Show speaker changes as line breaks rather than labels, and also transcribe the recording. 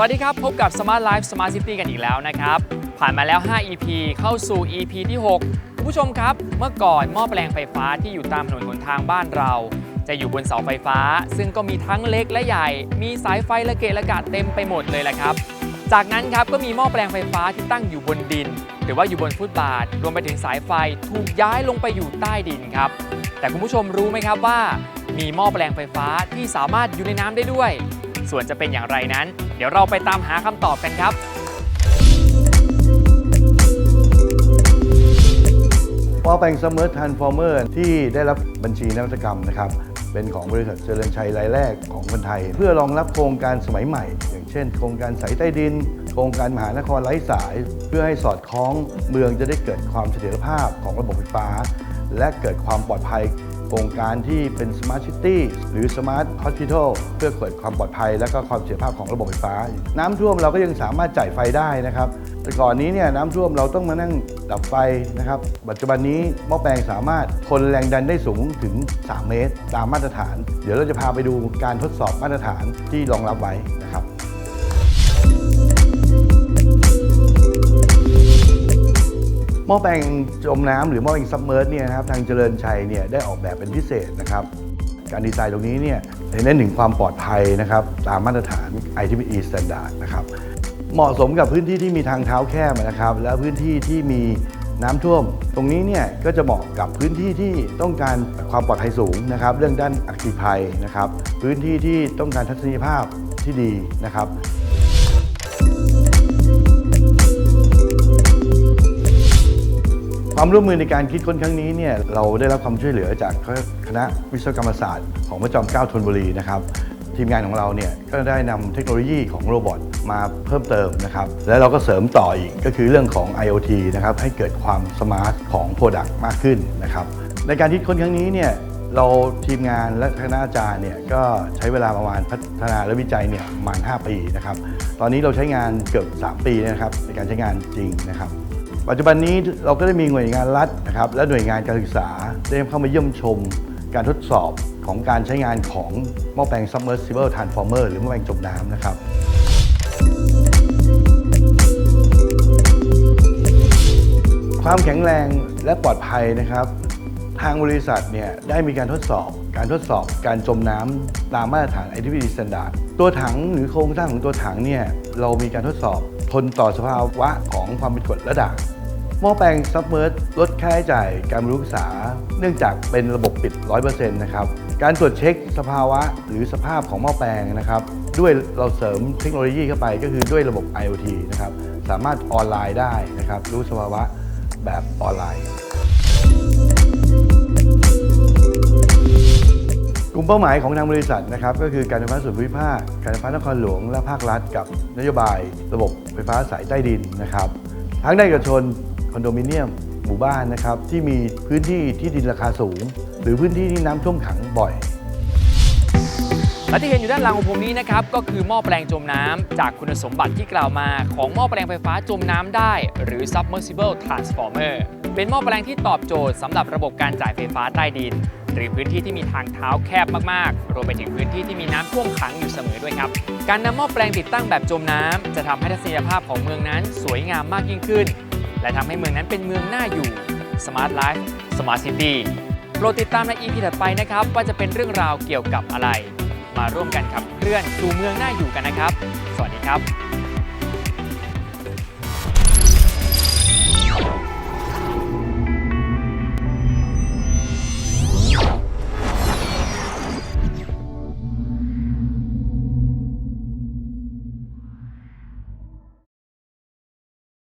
สวัสดีครับ พบกับ Smart Life Smart City กันอีกแล้วนะครับ ผ่านมาแล้ว 5 EP เข้าสู่ EP ที่ 6 คุณผู้ชมครับ เมื่อก่อนหม้อแปลงไฟฟ้าที่อยู่ตามถนนหนทางบ้านเรา จะอยู่บนเสาไฟฟ้า ซึ่งก็มีทั้งเล็กและใหญ่ มีสายไฟระเกะระกะเต็มไปหมดเลยแหละครับ จากนั้นครับก็มีหม้อแปลงไฟฟ้าที่ตั้งอยู่บนดิน หรือว่าอยู่บนฟุตบาท รวมไปถึงสายไฟถูกย้ายลงไปอยู่ใต้ดินครับ แต่คุณผู้ชมรู้ไหมครับว่า มีหม้อแปลงไฟฟ้าที่สามารถอยู่ในน้ำได้ด้วย ส่วนจะเป็นอย่างไรนั้น เดี๋ยวเราไปตามหาคำตอบกันครับ
หม้อแปงซัมเมอทรานฟอร์เมอร์ที่ได้รับบัญชีนวัตกรรมนะครับ เป็นของบริษัทเจริญชัยรายแรกของคนไทย เพื่อรองรับโครงการสมัยใหม่ อย่างเช่น โครงการสายใต้ดิน โครงการมหานครไร้สาย เพื่อให้สอดคล้องเมืองจะได้เกิดความเสถียรภาพของระบบไฟฟ้า และเกิดความปลอดภัย โครงการที่เป็นสมาร์ทซิตี้หรือสมาร์ทฮอสพิทอลเพื่อเกิดความปลอดภัย และก็ความเสถียรภาพของระบบไฟฟ้า น้ำท่วมเราก็ยังสามารถจ่ายไฟได้นะครับแต่ก่อนนี้เนี่ยน้ำท่วมเราต้องมานั่งดับไฟนะครับปัจจุบันนี้หม้อแปลงสามารถทนแรงดันได้สูงถึง 3 เมตร ตามมาตรฐาน เดี๋ยวเราจะพาไปดูการทดสอบมาตรฐานที่รองรับไว้นะครับ หม้อแปลงจมน้ำหรือหม้อแปลงซับเมอร์สเนี่ยนะครับทางเจริญชัยเนี่ยได้ออกแบบเป็นพิเศษนะครับ การดีไซน์ตรงนี้เนี่ยเน้นถึงความปลอดภัยนะครับตามมาตรฐาน IEEE Standard นะครับเหมาะสมกับพื้นที่ที่มีทางเท้าแคบนะครับ และพื้นที่ที่มีน้ำท่วม ตรงนี้เนี่ยก็จะเหมาะกับพื้นที่ที่ต้องการความปลอดภัยสูงนะครับ เรื่องด้านอัคคีภัยนะครับ พื้นที่ที่ต้องการทัศนียภาพที่ดีนะครับ ความร่วมมือในการคิดค้นครั้งนี้เนี่ยเราได้รับความช่วยเหลือจากคณะวิศวกรรมศาสตร์ ของพระจอมเกล้าธนบุรีนะครับทีมงานของเราเนี่ยก็ได้นำเทคโนโลยีของโรบอทมาเพิ่มเติมนะครับแล้วเราก็เสริมต่ออีกก็คือเรื่องของ IoT นะครับให้เกิดความสมาร์ทของ Product มากขึ้นนะครับในการคิดค้นครั้งนี้เนี่ยเราทีมงานและคณะอาจารย์เนี่ยก็ใช้เวลาประมาณพัฒนาและวิจัยเนี่ยประมาณ 5 ปีนะครับตอนนี้เราใช้งานเกือบ 3 ปีนะครับในการใช้งานจริงนะครับ ปัจจุบันนี้เราก็ได้มีหน่วยงานรัฐนะครับและหน่วยงานการศึกษาได้เข้ามาเยี่ยมชมการทดสอบของการใช้งานของหม้อแปลง submersible transformer หรือหม้อแปลงจมน้ำนะครับความแข็งแรงและปลอดภัยนะครับ ทางบริษัทเนี่ยได้มีการทดสอบ การทดสอบการจมน้ำตามมาตรฐาน ITP Standard ตัวถังหรือโครงสร้างของตัวถังเนี่ยเรามีการทดสอบทนต่อสภาวะของความเป็นกรดและด่าง หม้อแปลงซับเมอร์ลดค่าใช้จ่ายการบำรุงรักษา เนื่องจากเป็นระบบปิด 100%นะครับ การตรวจเช็คสภาวะหรือสภาพของหม้อแปลงนะครับ ด้วยเราเสริมเทคโนโลยีเข้าไปก็คือด้วยระบบ IoT นะครับ สามารถออนไลน์ได้นะครับ รู้สภาวะแบบออนไลน์ กลุ่มเป้าหมายของทางบริษัทนะครับ ก็คือการไฟฟ้าส่วนภูมิภาค การไฟฟ้านครหลวง และภาครัฐ กับนโยบาย ระบบไฟฟ้าสายใต้ดินนะครับทั้งในเอกชน อนโดมิเนียมหมู่บ้านนะครับที่มีพื้นที่ที่ดินราคาสูง หรือพื้นที่ที่น้ำท่วมขังบ่อย
และที่เห็นอยู่ด้านหลังของผมนี้นะครับก็คือหม้อแปลงจมน้ำจากคุณสมบัติที่กล่าวมา ของหม้อแปลงไฟฟ้าจมน้ำได้ หรือ submersible transformer เป็นหม้อแปลงที่ตอบโจทย์สำหรับระบบการจ่ายไฟฟ้าใต้ดิน หรือพื้นที่ที่มีทางเท้าแคบมากๆ รวมไปถึงพื้นที่ที่มีน้ำท่วมขังอยู่เสมอด้วยครับ การนำหม้อแปลงติดตั้งแบบจมน้ำจะทำให้ทัศนียภาพของเมืองนั้นสวยงามมากยิ่งขึ้น และทำให้เมืองนั้นเป็นเมืองน่าอยู่ Smart Life Smart City โปรดติดตามใน EP ถัดไปนะครับ ว่าจะเป็นเรื่องราวเกี่ยวกับอะไร มาร่วมกันขับเคลื่อนสู่เมืองน่าอยู่กันนะครับ สวัสดีครับ